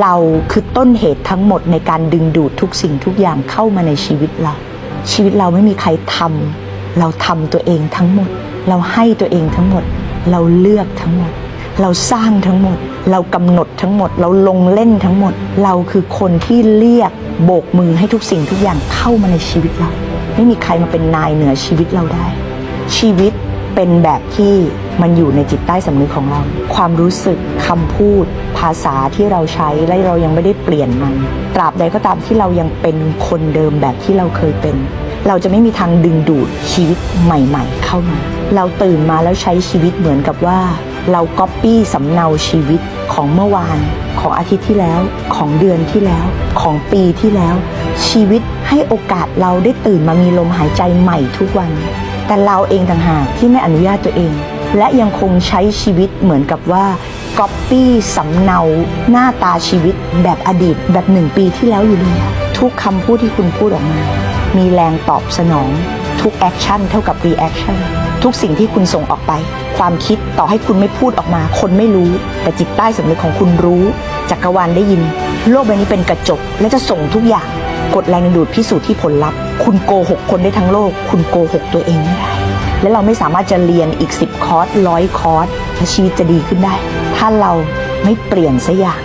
เราคือต้นเหตุทั้งหมดในการดึงดูดทุกสิ่งทุกอย่างเข้ามาในชีวิตเรา ชีวิตเราไม่มีใครทำเราทำตัวเองทั้งหมด เราให้ตัวเองทั้งหมด เราเลือกทั้งหมด เราสร้างทั้งหมด เรากำหนดทั้งหมด เราลงเล่นทั้งหมด เราคือคนที่เรียกโบกมือให้ทุกสิ่งทุกอย่างเข้ามาในชีวิตเรา ไม่มีใครมาเป็นนายเหนือชีวิตเราได้ ชีวิต เป็นแบบที่มันอยู่ในจิตใต้สำนึกของเรา ความรู้สึกคำพูด ภาษาที่เราใช้และเรายังไม่ได้เปลี่ยนมัน ตราบใดก็ตามที่เรายังเป็นคนเดิมแบบที่เราเคยเป็น เราจะไม่มีทางดึงดูดชีวิตใหม่ ๆ เข้ามา เราตื่นมาแล้วใช้ชีวิตเหมือนกับว่า เราก๊อปปี้สำเนาชีวิตของเมื่อวาน ของอาทิตย์ที่แล้วของเดือนที่แล้ว ของปีที่แล้ว ชีวิตให้โอกาสเราได้ตื่นมามีลมหายใจใหม่ทุกวัน แต่เราเองต่างหากที่ไม่อนุญาตตัวเอง และยังคงใช้ชีวิตเหมือนกับว่าก๊อปปี้สำเนาหน้าตาชีวิตแบบอดีตแบบหนึ่งปีที่แล้วอยู่เลยทุกคำพูดที่คุณพูดออกมา มีแรงตอบสนอง ทุกแอคชั่นเท่ากับรีแอคชั่นทุกสิ่งที่คุณส่งออกไป ความคิดต่อให้คุณไม่พูดออกมา คนไม่รู้ แต่จิตใต้สำนึกของคุณรู้จักรวาลได้ยิน โลกใบนี้เป็นกระจกและจะส่งทุกอย่าง กดแรงดึงดูดพิสูจน์ที่ผลลัพธ์ คุณโกหกคนได้ทั้งโลก คุณโกหกตัวเองไม่ได้ และเราไม่สามารถจะเรียนอีก 10 คอร์สร้อยคอร์สชีวิตจะดีขึ้นได้ ถ้าเราไม่เปลี่ยนสักอย่าง